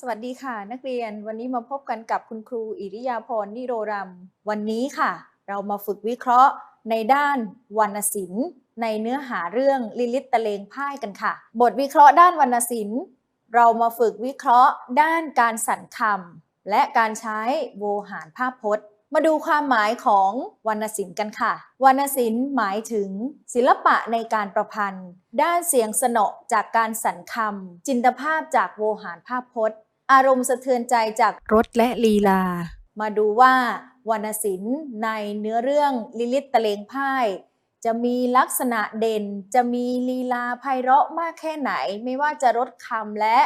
สวัสดีค่ะ นักเรียนวันนี้มาพบกันกับคุณครูอิริยาพรนิโรรัม วันนี้ค่ะ เรามาฝึกวิเคราะห์ในด้านวรรณศิลป์ ในเนื้อหาเรื่องลิลิตตะเลงพ่ายกันค่ะ บทวิเคราะห์ด้านวรรณศิลป์ เรามาฝึกวิเคราะห์ด้านการสั่นคำและการใช้โวหารภาพพจน์ มาดูความหมายของวรรณศิลป์กันค่ะ วรรณศิลป์หมายถึง ศิลปะในการประพันธ์ ด้านเสียงสนอจากการสรรคำจินตภาพจากโวหารภาพพจน์ อารมณ์สะเทือนใจจากรสและลีลา มาดูว่าวรรณศิลป์ในเนื้อเรื่องลิลิตตะเลงพ่ายจะมีลักษณะเด่น จะมีลีลาไพเราะมากแค่ไหน ไม่ว่าจะลดคำและ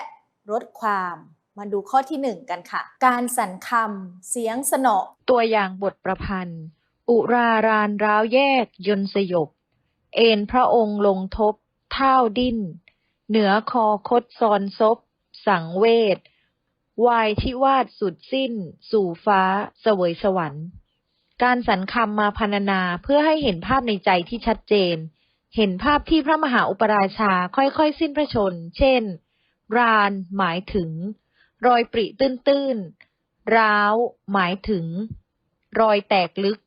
ลดความ มาดูข้อที่หนึ่งกันค่ะ การสรรคำเสียงสนอ ตัวอย่างบทประพันธ์ อุรารานร้าวแยกยนสยบ เอ็นพระองค์ลงทบ เท่าดิ้น เหนือคอคดซอนซบ สังเวชวายที่วาดสุดสิ้น สู่ฟ้าเสวยสวรรค์ การสรรคำมาพรรณนาเพื่อให้เห็นภาพในใจที่ชัดเจน เห็นภาพที่พระมหาอุปราชาค่อยๆ สิ้นพระชน เช่น รานหมายถึง รอยปริตื้นๆ ร้าว หมายถึง รอยแตกลึก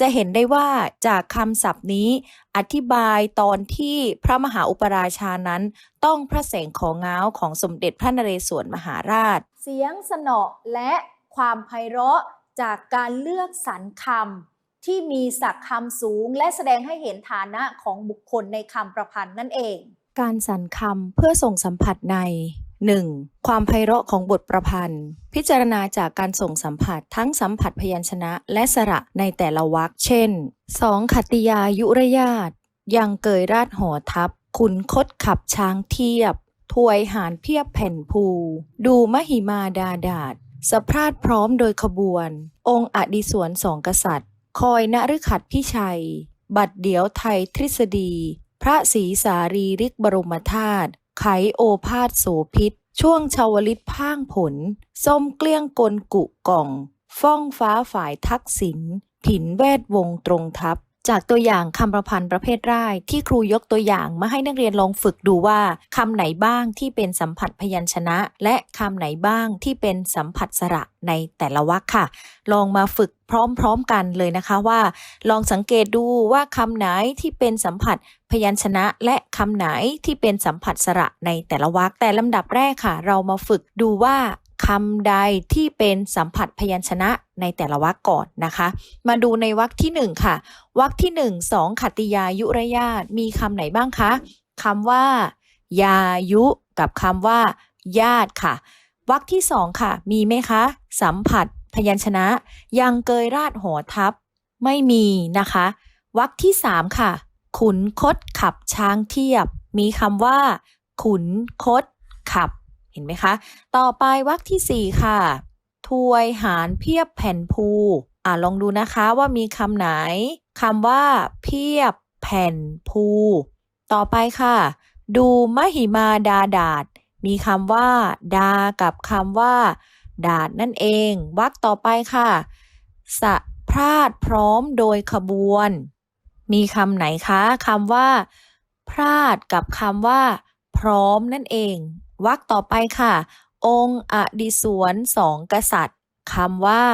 จะเห็นได้ว่าจากคำศัพท์นี้อธิบายตอนที่พระมหาอุปราชานั้น ต้องพระแสงของง้าวของสมเด็จพระนเรศวรมหาราช เสียงสนอและความไพเราะจากการเลือกสรรคำที่มีศักดิ์คำสูง และแสดงให้เห็นฐานะของบุคคลในคำประพันธ์นั่นเอง การสรรคำเพื่อส่งสัมผัสใน 1. ความไพเราะของบทประพันธ์ พิจารณาจากการส่งสัมผัสทั้งสัมผัสพยัญชนะและสระในแต่ละวรรคเช่น 2. ขัตติยายุรยาตยังเกยราชหอทัพขุนคดขับช้างเทียบ ถวยหารเพียบแผ่นภู ดูมหิมาดาดาษสะพราดพร้อมโดยขบวน องค์อดิสวนสองกษัตริย์ คอยนฤขัดพิชัย บัดเดียวไทยทฤษฎี พระศรีสารีริกบรมธาตุ ไขโอภาสโสพิษ ช่วงชาวลิตพ่างผล ส้มเกลี้ยงกลกุกล่อง ฟ้องฟ้าฝ่ายทักษิณผินแวดวงตรงทัพ จากตัวอย่างคำประพันธ์ประเภทร่ายที่ครูยกตัวอย่างมาให้นักเรียนลองฝึกดูว่าคำไหนบ้างที่เป็นสัมผัสพยัญชนะ และคำไหนบ้างที่เป็นสัมผัสสระในแต่ละวรรคค่ะ ลองมาฝึกพร้อมๆกันเลยนะคะว่า ลองสังเกตดูว่าคำไหนที่เป็นสัมผัสพยัญชนะ และคำไหนที่เป็นสัมผัสสระในแต่ละวรรคแต่ลำดับแรกค่ะ เรามาฝึกดูว่า คำใดที่เป็นสัมผัสพยัญชนะในแต่ละวรรคก่อนนะคะ มาดูในวรรคที่หนึ่งค่ะวรรคที่หนึ่งสองขัตติยายุรยาตมีคำไหนบ้างคะคำว่า ยายุกับคำว่า ญาติค่ะวรรคที่สองค่ะ มีไหมคะ สัมผัสพยัญชนะ ยังเกยราดหอทัพไม่มีนะคะวรรคที่สามค่ะ ขุนคดขับช้างเทียบ มีคำว่า ขุนคดขับ ห็นไหมคะ ต่อไปวรรคที่สี่ค่ะถวยหารเพียบแผ่นภูอ่าลองดูนะคะว่ามีคำไหนคำว่า เพียบแผ่นภู ต่อไปค่ะ ดูมหิมาดาดาดมีคำว่า ดากับคำว่า ดาดนั่นเองวรรคต่อไปค่ะสะพราดพร้อมโดยขบวน มีคำไหนคะคำว่า พลาดกับคำว่า พร้อมนั่นเอง วรรคต่อไปค่ะ องค์อดิสวนสองกษัตริย์คำว่า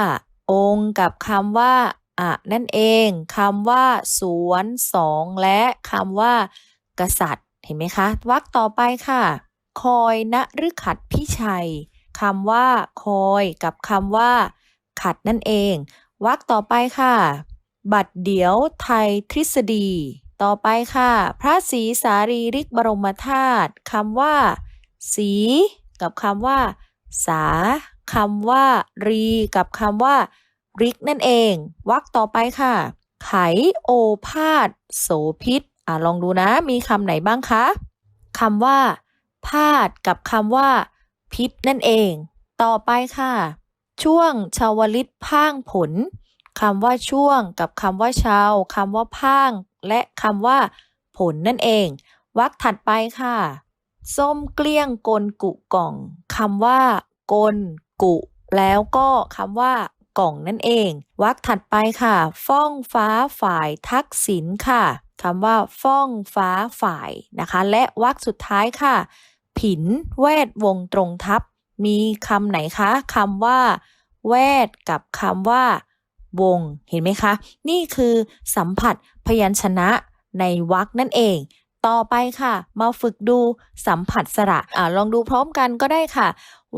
องค์กับคำว่าอะนั่นเองคำว่า สวนสองและคำว่า กษัตริย์ เห็นไหมคะวรรคต่อไปค่ะ คอยนฤขัดพิชัยคำว่า คอยกับคำว่า ขัดนั่นเองวรรคต่อไปค่ะ บัดเดี๋ยวไทยทฤษฎี ต่อไปค่ะ พระศรีสารีริกบรมธาตุคำว่า สี กับคำว่า สาคำว่า รี กับคำว่าริกนั่นเองวรรคต่อไปค่ะ ไขโอภาสโสพิษอะลองดูนะ มีคำไหนบ้างคะคำว่า พาดกับคำว่า พิษนั่นเอง ต่อไปค่ะ ช่วงชาวลิตพ่างผลคำว่าช่วงกับคำว่าชาวคำว่าพ่าง และคำว่า ผลนั่นเองวรรคถัดไปค่ะ ส้มเกลี้ยงกลกุกล่องคำว่ากลกุ แล้วก็คำว่ากล่องนั่นเองวรรคถัดไปค่ะ ฟ้องฟ้าฝ่ายทักษิณค่ะคำว่าฟ้องฟ้าฝ่ายนะคะ และวรรคสุดท้ายค่ะ ผินแวดวงตรงทับมีคำไหนคะคำว่า แวดกับคำว่า วง เห็นไหมคะ นี่คือสัมผัสพยัญชนะในวรรคนั่นเอง ต่อไปค่ะ มาฝึกดูสัมผัสสระอ่าลองดูพร้อมกันก็ได้ค่ะ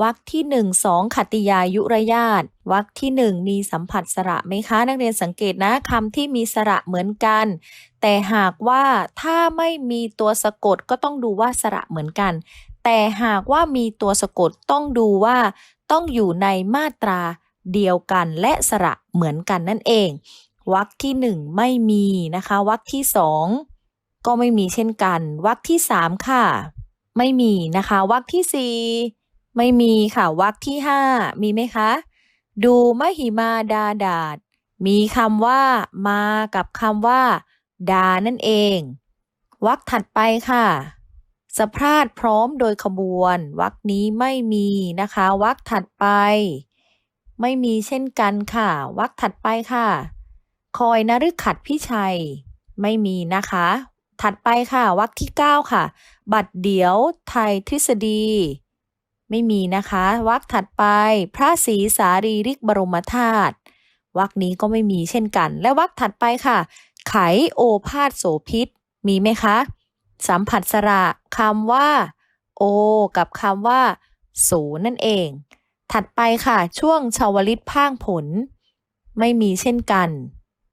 วรรคที่หนึ่งสองขัตติยายุระยาตวรรคที่หนึ่งมีสัมผัสสระไหมคะ นักเรียนสังเกตนะคำที่มีสระเหมือนกัน แต่หากว่าถ้าไม่มีตัวสะกดก็ต้องดูว่าสระเหมือนกัน แต่หากว่ามีตัวสะกดต้องดูว่าต้องอยู่ในมาตราเดียวกันและสระเหมือนกันนั่นเองวรรคที่หนึ่งไม่มีนะคะวรรคที่สอง ก็ไม่มีเช่นกันวรรคที่สามค่ะ ไม่มีนะคะวรรคที่สี่ไม่มีค่ะวรรคที่ห้ามีไหมคะ ดูมหิมาดาดาดมีคำว่ามากับคำว่า ดานั่นเองวรรคถัดไปค่ะสะพราดพร้อมโดยขบวนวรรคนี้ไม่มีนะคะวรรคถัดไป ไม่มีเช่นกันค่ะวรรคถัดไปค่ะ คอยนฤขัดพี่ชัย ไม่มีนะคะ ถัดไปค่ะวรรคที่ 9 ค่ะ บัดเดี๋ยวไทยทฤษฎี ไม่มีนะคะวรรคถัดไป พระศรีสารีริกบรมธาตุวรรคนี้ก็ไม่มีเช่นกัน และวรรคถัดไปค่ะ ไขโอภาสโสพิษมีไหมคะสัมผัสสระคำว่า โอ กับคำว่า สูนั่นเอง ถัดไปค่ะ ช่วงชาวลิตพ่างผล ไม่มีเช่นกัน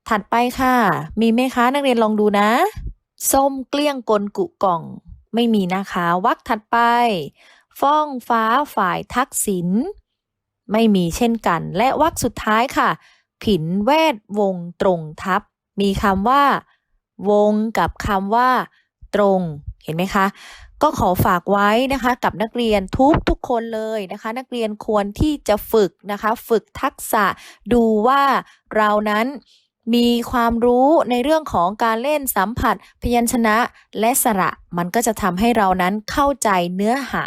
ถัดไปค่ะ มีไหมคะ นักเรียนลองดูนะ ส้มเกลี้ยงกลกุกล่อง ไม่มีนะคะวรรคถัดไป ฟ้องฟ้าฝ่ายทักษิณไม่มีเช่นกัน และวรรคสุดท้ายค่ะ ผินแวดวงตรงทับ มีคำว่า วงกับคำว่า ตรง เห็นไหมคะ ก็ขอฝากไว้นะคะ กับนักเรียนทุกทุกคนเลยนะคะ นักเรียนควรที่จะฝึกนะคะ ฝึกทักษะดูว่าเรานั้น มีความรู้ในเรื่องของการเล่นสัมผัส พยัญชนะและสระ มันก็จะทำให้เรานั้นเข้าใจเนื้อหา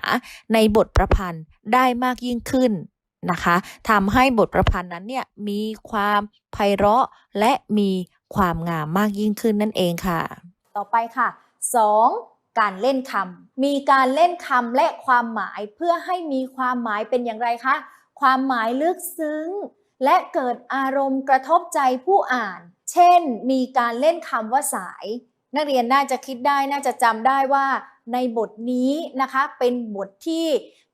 ในบทประพันธ์ได้มากยิ่งขึ้นนะคะทำให้บทประพันธ์นั้นเนี่ยมีความไพเราะและมีความงามมากยิ่งขึ้นนั่นเองค่ะ ต่อไปค่ะ 2. การเล่นคำมีการเล่นคำและความหมายเพื่อให้มีความหมายเป็นอย่างไรคะ ความหมายลึกซึ้ง และเกิดอารมณ์กระทบใจผู้อ่าน เช่น มีการเล่นคำว่าสาย นักเรียนน่าจะคิดได้น่าจะจำได้ว่า ในบทนี้นะคะเป็นบทที่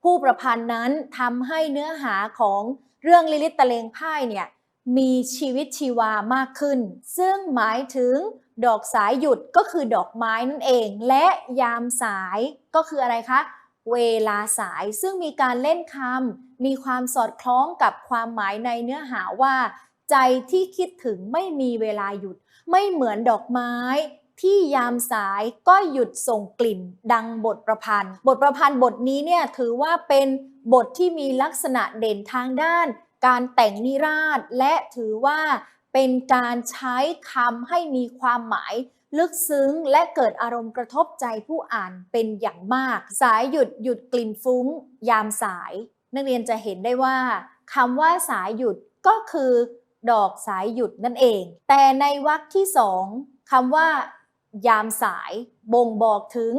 ผู้ประพันธ์นั้นทำให้เนื้อหาของเรื่องลิลิตตะเลงพ่ายเนี่ยมีชีวิตชีวามากขึ้น ซึ่งหมายถึงดอกสายหยุดก็คือดอกไม้นั่นเอง และยามสายก็คืออะไรคะ เวลาสายซึ่งมีการเล่นคำ มีความสอดคล้องกับความหมายในเนื้อหาว่า ใจที่คิดถึงไม่มีเวลาหยุด ไม่เหมือนดอกไม้ที่ยามสายก็หยุดส่งกลิ่น ดังบทประพันธ์ บทประพันธ์บทนี้เนี่ยถือว่าเป็นบทที่มีลักษณะเด่นทางด้าน การแต่งนิราศ และถือว่าเป็นการใช้คำให้มีความหมาย ลึกซึ้งและเกิดอารมณ์กระทบใจผู้อ่านเป็นอย่างมาก สายหยุดหยุดกลิ่นฟุ้ง ยามสาย นักเรียนจะเห็นได้ว่าคำว่าสายหยุดก็คือ ดอกสายหยุดนั่นเอง แต่ในวรรคที่สองคำว่า ยามสายบ่งบอกถึง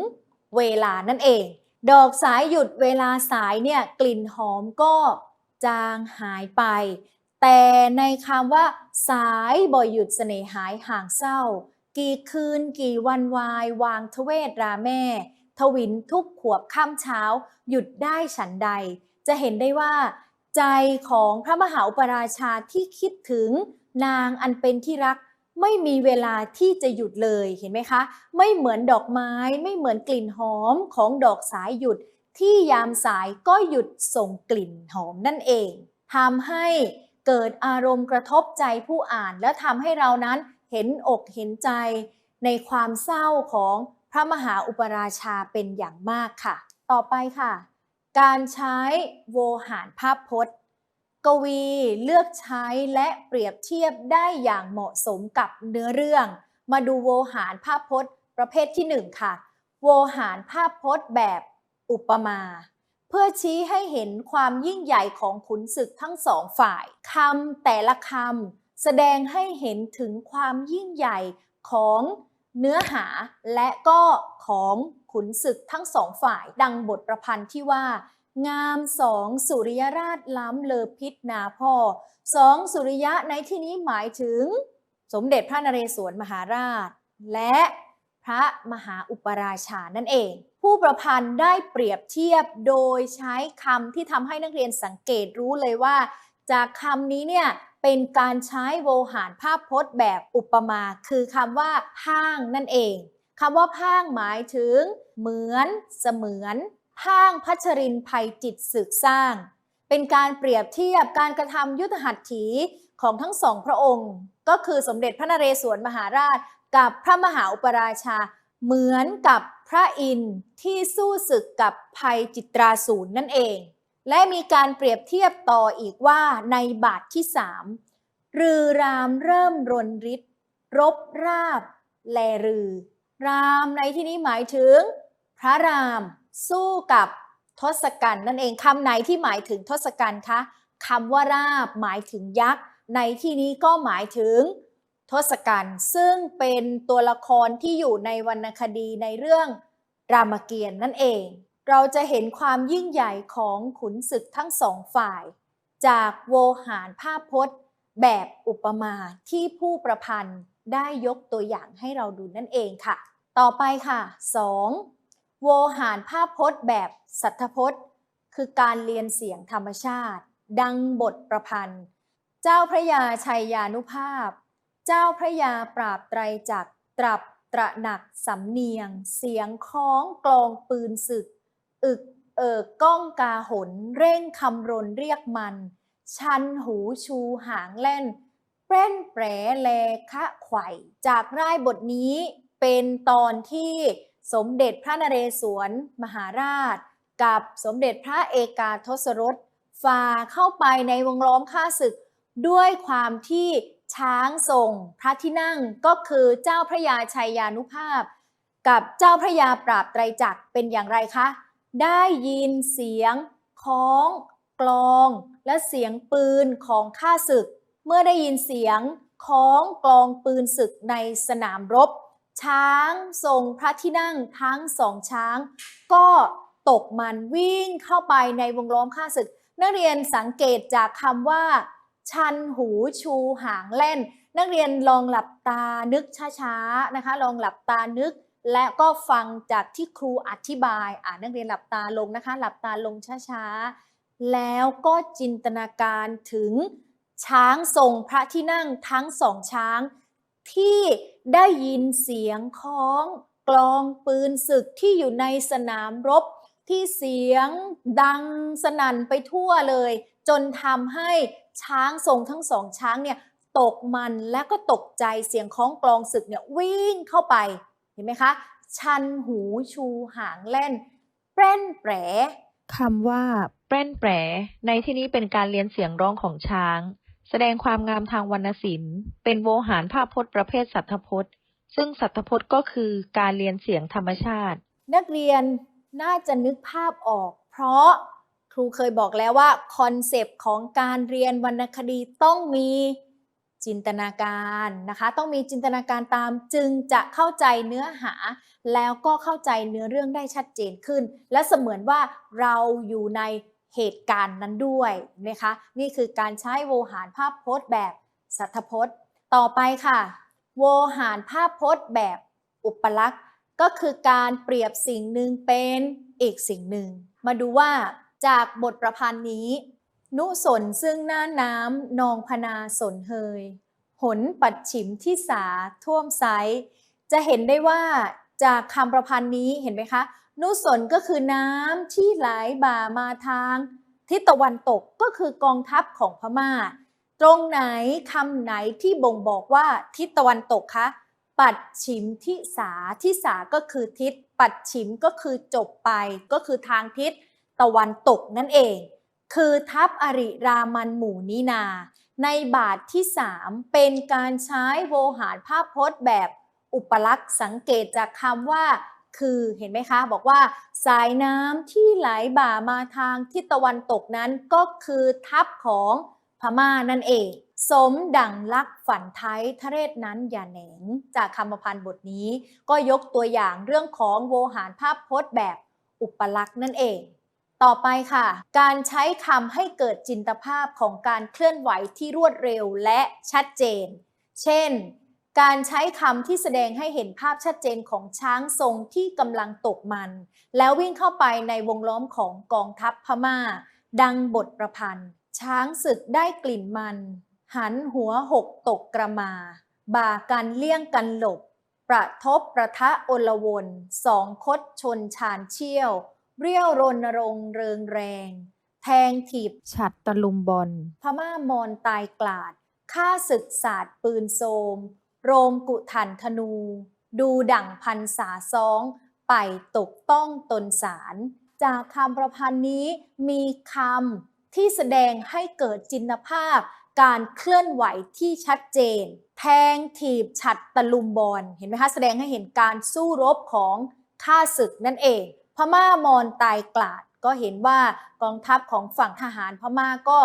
เวลานั่นเอง ดอกสายหยุดเวลาสายเนี่ยกลิ่นหอมก็จางหายไป แต่ในคำว่าสายบ่อยหยุดเสน่หายห่างเศร้า กี่คืนกี่วันวายวางทเวศราแม่ ทวินทุกขวบค่ำเช้า หยุดได้ฉันใด จะเห็นได้ว่า ใจของพระมหาอุปราชาที่คิดถึงนางอันเป็นที่รักไม่มีเวลาที่จะหยุดเลยเห็นไหมคะ ไม่เหมือนดอกไม้ไม่เหมือนกลิ่นหอมของดอกสายหยุด ที่ยามสายก็หยุดส่งกลิ่นหอมนั่นเองทำให้เกิดอารมณ์กระทบใจผู้อ่าน และทำให้เรานั้นเห็นอกเห็นใจ ในความเศร้าของพระมหาอุปราชาเป็นอย่างมากค่ะ ต่อไปค่ะ การใช้โวหารภาพพจน์ กวีเลือกใช้และเปรียบเทียบได้อย่างเหมาะสมกับเนื้อเรื่อง มาดูโวหารภาพพจน์ ประเภทที่ 1 ค่ะ โวหารภาพพจน์แบบอุปมา เพื่อชี้ให้เห็นความยิ่งใหญ่ของขุนศึกทั้งสองฝ่ายคำแต่ละคำแสดงให้เห็นถึงความยิ่งใหญ่ของ เนื้อหาและก็ของขุนศึกทั้งสองฝ่ายดังบทประพันธ์ที่ว่า งามสองสุริยราชล้ำเลอพิษนาพ่อสองสุริยะในที่นี้หมายถึง สมเด็จพระนเรศวรมหาราช และพระมหาอุปราชานั่นเอง ผู้ประพันธ์ได้เปรียบเทียบโดยใช้คำที่ทำให้นักเรียนสังเกตรู้เลยว่า จากคำนี้เนี่ย เป็นการใช้โวหารภาพพจน์แบบอุปมา คือคำว่าพางนั่นเองคำว่าพางหมายถึง เหมือน เสมือนพางพัชรินภัยจิตสึกสร้าง เป็นการเปรียบเทียบการกระทำยุทธหัตถีของทั้งสองพระองค์ ก็คือสมเด็จพระนเรศวรมหาราช กับพระมหาอุปราชา เหมือนกับพระอินทร์ที่สู้ศึกกับภัยจิตราศูนย์นั่นเอง และมีการเปรียบเทียบต่ออีกว่าในบาทที่สามรือรามเริ่มรนริดรบราบ แลรือ รามในที่นี้หมายถึง พระราม สู้กับทศกัณฐ์นั่นเองคำไหนที่หมายถึงทศกัณฐ์คะคำว่าราบหมายถึงยักษ์ ในที่นี้ก็หมายถึง ทศกัณฐ์ซึ่งเป็นตัวละครที่อยู่ในวรรณคดีในเรื่องรามเกียรติ์นั่นเอง เราจะเห็นความยิ่งใหญ่ของขุนศึกทั้งสองฝ่าย จากโวหารภาพพจน์ แบบอุปมาที่ผู้ประพันธ์ได้ยกตัวอย่างให้เราดูนั่นเองค่ะ ต่อไปค่ะ 2. โวหารภาพพจน์แบบสัทธพจน์ คือการเรียนเสียงธรรมชาติ ดังบทประพันธ์ เจ้าพระยาชัยยานุภาพ เจ้าพระยาปราบไตรจักรตรับตระหนักสำเนียง เสียงคล้องกลองปืนศึก อึกเอิกก้องกาหนเร่งคำรนเรียกมัน ชันหูชูหางแล่นเปร้นแปรแลคะไข่จากร่ายบทนี้เป็นตอนที่สมเด็จพระนเรศวรมหาราช กับสมเด็จพระเอกาทศรสฝ่าเข้าไปในวงล้อมข้าศึก ด้วยความที่ช้างทรงพระที่นั่งก็คือเจ้าพระยาชัยยานุภาพ กับเจ้าพระยาปราบไตรจักรเป็นอย่างไรคะ ได้ยินเสียงค้องกลอง และเสียงปืนของข้าศึก เมื่อได้ยินเสียงค้องกลองปืนศึกในสนามรบ ช้างทรงพระที่นั่งทั้งสองช้าง ก็ตกมันวิ่งเข้าไปในวงล้อมข้าศึก นักเรียนสังเกตจากคำว่า ชันหูชูหางเล่น นักเรียนลองหลับตานึกช้าๆนะคะ ลองหลับตานึก และก็ฟังจากที่ครูอธิบาย อ่านักเรียนหลับตาลงนะคะ หลับตาลงช้าๆ แล้วก็จินตนาการถึงช้างทรงพระที่นั่งทั้งสองช้าง ที่ได้ยินเสียงคล้องกลองปืนศึกที่อยู่ในสนามรบ ที่เสียงดังสนั่นไปทั่วเลย จนทำให้ช้างทรงทั้งสองช้างเนี่ยตกมันและก็ตกใจเสียงคล้องกลองศึกเนี่ยวิ่งเข้าไป เห็นไหมคะ ชันหูชูหางเล่นแปร้นแปรคำว่าแปร้นแปรในที่นี้เป็นการเรียนเสียงร้องของช้าง แสดงความงามทางวรรณศิลป์ เป็นโวหารภาพพจน์ประเภทสัทธพจน์ ซึ่งสัทธพจน์ก็คือการเรียนเสียงธรรมชาติ นักเรียนน่าจะนึกภาพออก เพราะครูเคยบอกแล้วว่าคอนเซปต์ของการเรียนวรรณคดีต้องมี จินตนาการนะคะ ต้องมีจินตนาการตามจึงจะเข้าใจเนื้อหา แล้วก็เข้าใจเนื้อเรื่องได้ชัดเจนขึ้น และเสมือนว่าเราอยู่ในเหตุการณ์นั้นด้วยนะคะ นี่คือการใช้โวหารภาพพจน์แบบสัทธพจน์ ต่อไปค่ะ โวหารภาพพจน์แบบอุปลักษณ์ ก็คือการเปรียบสิ่งหนึ่งเป็นอีกสิ่งหนึ่ง มาดูว่าจากบทประพันธ์นี้ นุสนซึ่งหน้าน้ำนองพนาสนเฮย หนปัดฉิมที่สาท่วมไซจะเห็นได้ว่าจากคำประพันธ์นี้เห็นไหมคะ นุสนก็คือน้ำที่ไหลบ่ามาทาง ทิศตะวันตกก็คือกองทัพของพม่า ตรงไหนคำไหนที่บ่งบอกว่าทิศตะวันตกคะปัดฉิมทิสาทิสาก็คือทิศ ปัดฉิมก็คือจบไป ก็คือทางทิศตะวันตกนั่นเอง คือทัพอริรามันหมู่นินา ในบาทที่3เป็นการใช้โวหารภาพพจน์แบบอุปลักษณ์สังเกตจากคำว่าคือเห็นไหมคะ บอกว่าสายน้ำที่ไหลบ่ามาทางทิศตะวันตกนั้นก็คือทัพของพม่านั่นเอง สมดังลักฝันไทยทะเรศนั้นอย่าแหนงจากคำพันธ์บทนี้ ก็ยกตัวอย่างเรื่องของโวหารภาพพจน์แบบอุปลักษณ์นั่นเอง ต่อไปค่ะ การใช้คำให้เกิดจินตภาพของการเคลื่อนไหวที่รวดเร็วและชัดเจน เช่น การใช้คำที่แสดงให้เห็นภาพชัดเจนของช้างทรงที่กำลังตกมัน แล้ววิ่งเข้าไปในวงล้อมของกองทัพพม่า ดังบทประพันธ์ ช้างศึกได้กลิ่นมัน หันหัวหกตกกระมา บ่ากันเลี่ยงกันหลบ ประทบประทะโอลวนสองคดชนชานเชี่ยว เรียวรณรงค์เริงแรง แทงถีบฉัดตะลุมบอล พม่ามอนตายกลาดฆ่าศึกศาสตร์ปืนโซมโรมกุถันธนู ดูดั่งพันษาซ้อง ไปตกต้องตนสาร จากคำประพันธ์นี้มีคำที่แสดงให้เกิดจินตภาพ การเคลื่อนไหวที่ชัดเจน แทงถีบฉัดตะลุมบอล เห็นไหมคะ แสดงให้เห็นการสู้รบของข้าศึกนั่นเอง พม่ามอนตายกลาดก็เห็นว่ากองทัพของฝั่งทหารพม่าก็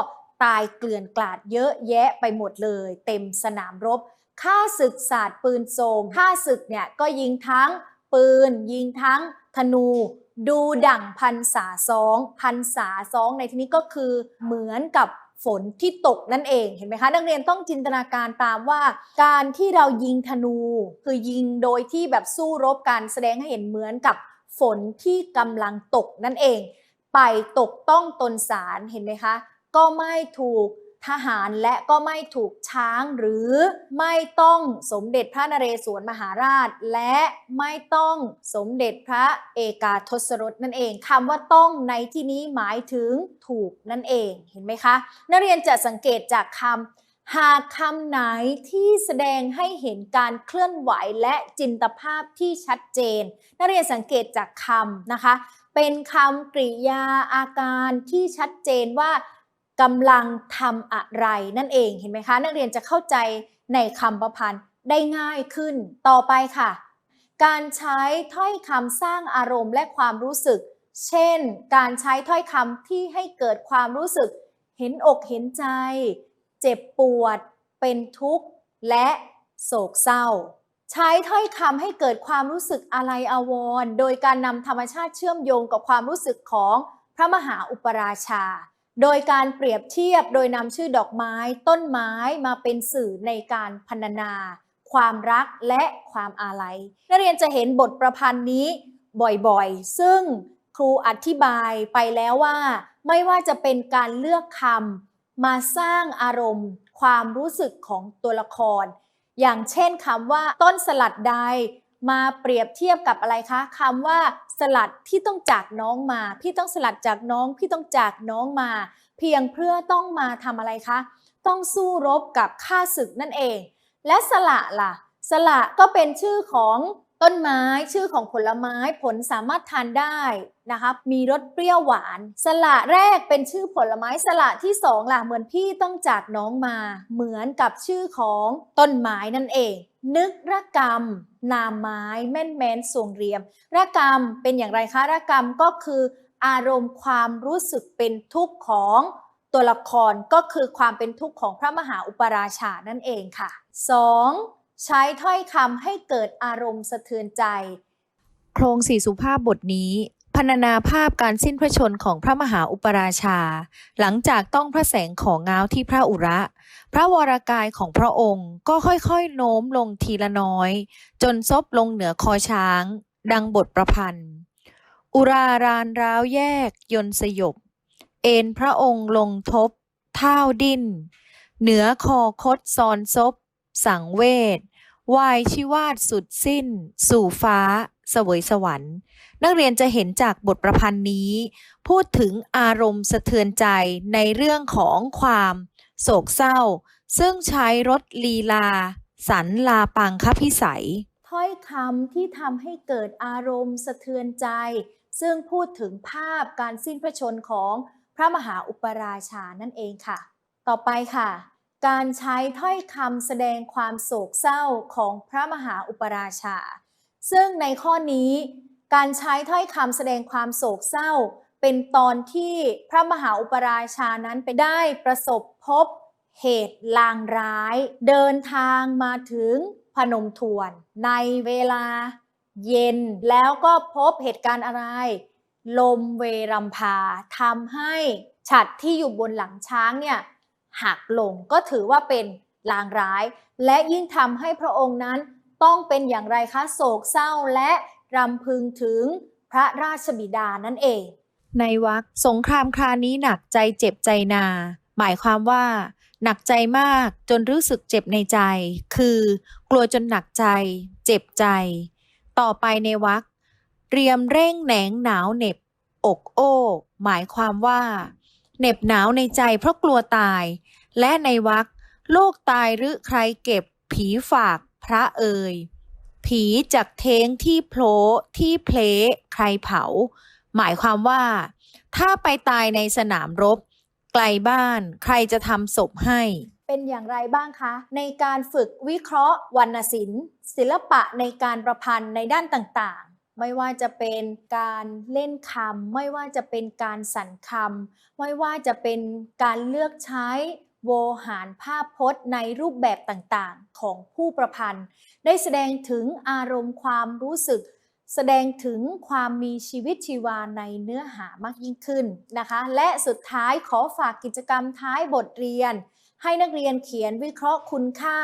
ตายเกลื่อนกลาดเยอะแยะไปหมดเลย เต็มสนามรบข้าศึกศาสตร์ปืนโสมข้าศึกเนี่ยก็ยิงทั้งปืน ยิงทั้งธนู ดูดั่งพันษาซองพันษาซองในที่นี้ก็คือเหมือนกับฝนที่ตกนั่นเองเห็นไหมคะ นักเรียนต้องจินตนาการตามว่า การที่เรายิงธนู คือยิงโดยที่แบบสู้รบการแสดงให้เห็นเหมือนกับ ฝนที่กำลังตกนั่นเอง ไปตกต้องตนสารเห็นไหมคะ ก็ไม่ถูกทหารและก็ไม่ถูกช้างหรือไม่ต้องสมเด็จพระนเรศวรมหาราช และไม่ต้องสมเด็จพระเอกาทศรสนั่นเองคำว่าต้องในที่นี้หมายถึงถูกนั่นเองเห็นไหมคะ นักเรียนจะสังเกตจากคำ หากคำไหนที่แสดงให้เห็นการเคลื่อนไหวและจินตภาพที่ชัดเจน นักเรียนสังเกตจากคำนะคะ เป็นคำกริยาอาการที่ชัดเจนว่ากำลังทำอะไรนั่นเองเห็นไหมคะ นักเรียนจะเข้าใจในคำประพันธ์ได้ง่ายขึ้นต่อไปค่ะ การใช้ถ้อยคำสร้างอารมณ์และความรู้สึก เช่น การใช้ถ้อยคำที่ให้เกิดความรู้สึก เห็นอกเห็นใจ เจ็บปวด เป็นทุกข์ และโศกเศร้า ใช้ถ้อยคำให้เกิดความรู้สึกอะไรอาวรณ์โดยการนำธรรมชาติเชื่อมโยงกับความรู้สึกของพระมหาอุปราชา โดยการเปรียบเทียบโดยนำชื่อดอกไม้ ต้นไม้มาเป็นสื่อในการพรรณนา ความรักและความอาลัยนักเรียนจะเห็นบทประพันธ์นี้บ่อยๆ ซึ่งครูอธิบายไปแล้วว่า ไม่ว่าจะเป็นการเลือกคำ มาสร้างอารมณ์ ความรู้สึกของตัวละคร อย่างเช่นคำว่าต้นสลัดใดมาเปรียบเทียบกับอะไรคะคำว่าสลัดที่ต้องจากน้องมา พี่ต้องสลัดจากน้อง พี่ต้องจากน้องมา เพียงเพื่อต้องมาทำอะไรคะ ต้องสู้รบกับข้าศึกนั่นเอง และสละล่ะ สละก็เป็นชื่อของ ต้นไม้ชื่อของผลไม้ผลสามารถทานได้นะคะมีรสเปรี้ยวหวาน สละแรกเป็นชื่อผลไม้สละที่สองล่ะเหมือนพี่ต้องจากน้องมา เหมือนกับชื่อของต้นไม้นั่นเอง นึกระกรรม นามไม้แม่นแมนทรงเรียมระกรรมเป็นอย่างไรคะระกรรมก็คืออารมณ์ความรู้สึกเป็นทุกข์ของตัวละครก็คือความเป็นทุกข์ของพระมหาอุปราชานั่นเองค่ะ 2. ใช้ถ้อยคำให้เกิดอารมณ์สะเทือนใจ โครงสี่สุภาพบทนี้พรรณนาภาพการสิ้นพระชนของพระมหาอุปราชา หลังจากต้องพระแสงของเงาที่พระอุระ พระวรากายของพระองค์ก็ค่อยๆโน้มลงทีละน้อย จนซบลงเหนือคอช้าง ดังบทประพันธ์ อุรารานร้าวแยกยนสยบ เอ็นพระองค์ลงทบ เท้าดิ้น เหนือคอคดซอนซบ สังเวช วายชิวาดสุดสิ้น สู่ฟ้า เสวยสวรรค์ นักเรียนจะเห็นจากบทประพันธ์นี้ พูดถึงอารมณ์สะเทือนใจในเรื่องของความโศกเศร้า ซึ่งใช้รถลีลา สันลาปังคพิสัย ถ้อยคำที่ทำให้เกิดอารมณ์สะเทือนใจ ซึ่งพูดถึงภาพการสิ้นพระชนของพระมหาอุปราชานั่นเองค่ะ ต่อไปค่ะ การใช้ถ้อยคำแสดงความโศกเศร้าของพระมหาอุปราชา ซึ่งในข้อนี้ การใช้ถ้อยคำแสดงความโศกเศร้า เป็นตอนที่พระมหาอุปราชานั้นไปได้ประสบพบเหตุลางร้าย เดินทางมาถึงพนมทวน ในเวลาเย็นแล้วก็พบเหตุการณ์อะไร ลมเวรัมพาทำให้ฉัดที่อยู่บนหลังช้างเนี่ย หักลงก็ถือว่าเป็นลางร้าย และยิ่งทำให้พระองค์นั้นต้องเป็นอย่างไรคะโศกเศร้าและรำพึงถึงพระราชบิดานั่นเอง ในวักสงครามครานี้หนักใจเจ็บใจนา หมายความว่า หนักใจมากจนรู้สึกเจ็บในใจ คือ กลัวจนหนักใจ เจ็บใจ ต่อไปในวักเรียมเร่งแหนงหนาวเหน็บ อกโอ้หมายความว่า เหน็บหนาวในใจเพราะกลัวตาย และในวักโลกตายหรือใครเก็บ ผีฝากพระเอ่ยผีจากเทงที่โผลที่เพลใครเผา หมายความว่า ถ้าไปตายในสนามรบ ไกลบ้านใครจะทำศพให้ เป็นอย่างไรบ้างคะ ในการฝึกวิเคราะห์วรรณศิลป์ ศิลปะในการประพันธ์ในด้านต่าง ไม่ว่าจะเป็นการเล่นคำไม่ว่าจะเป็นการสั่นคำไม่ว่าจะเป็นการเลือกใช้โวหารภาพพจน์ในรูปแบบต่างๆ ของผู้ประพันธ์ ได้แสดงถึงอารมณ์ความรู้สึก แสดงถึงความมีชีวิตชีวาในเนื้อหามากยิ่งขึ้นนะคะ และสุดท้ายขอฝากกิจกรรมท้ายบทเรียน ให้นักเรียนเขียนวิเคราะห์คุณค่า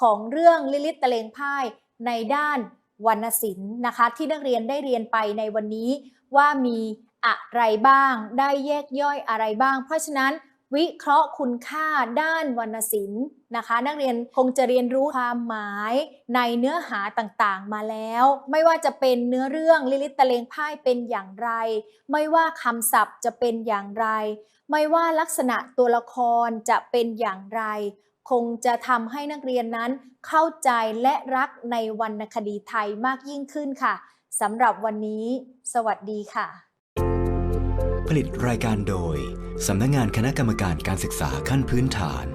ของเรื่องลิลิตตะเลงพ่ายในด้าน วรรณศิลป์นะคะ ที่นักเรียนได้เรียนไปในวันนี้ว่ามีอะไรบ้าง ได้แยกย่อยอะไรบ้าง เพราะฉะนั้นวิเคราะห์คุณค่าด้านวรรณศิลป์นะคะ นักเรียนคงจะเรียนรู้ความหมายในเนื้อหาต่างๆ มาแล้ว ไม่ว่าจะเป็นเนื้อเรื่องลิลิตตะเลงพ่ายเป็นอย่างไร ไม่ว่าคำศัพท์จะเป็นอย่างไร ไม่ว่าลักษณะตัวละครจะเป็นอย่างไร คงจะทำให้นักเรียนนั้นเข้าใจและรักในวรรณคดีไทยมากยิ่งขึ้นค่ะสำหรับวันนี้ สวัสดีค่ะ ผลิตรายการโดยสำนักงานคณะกรรมการการศึกษาขั้นพื้นฐาน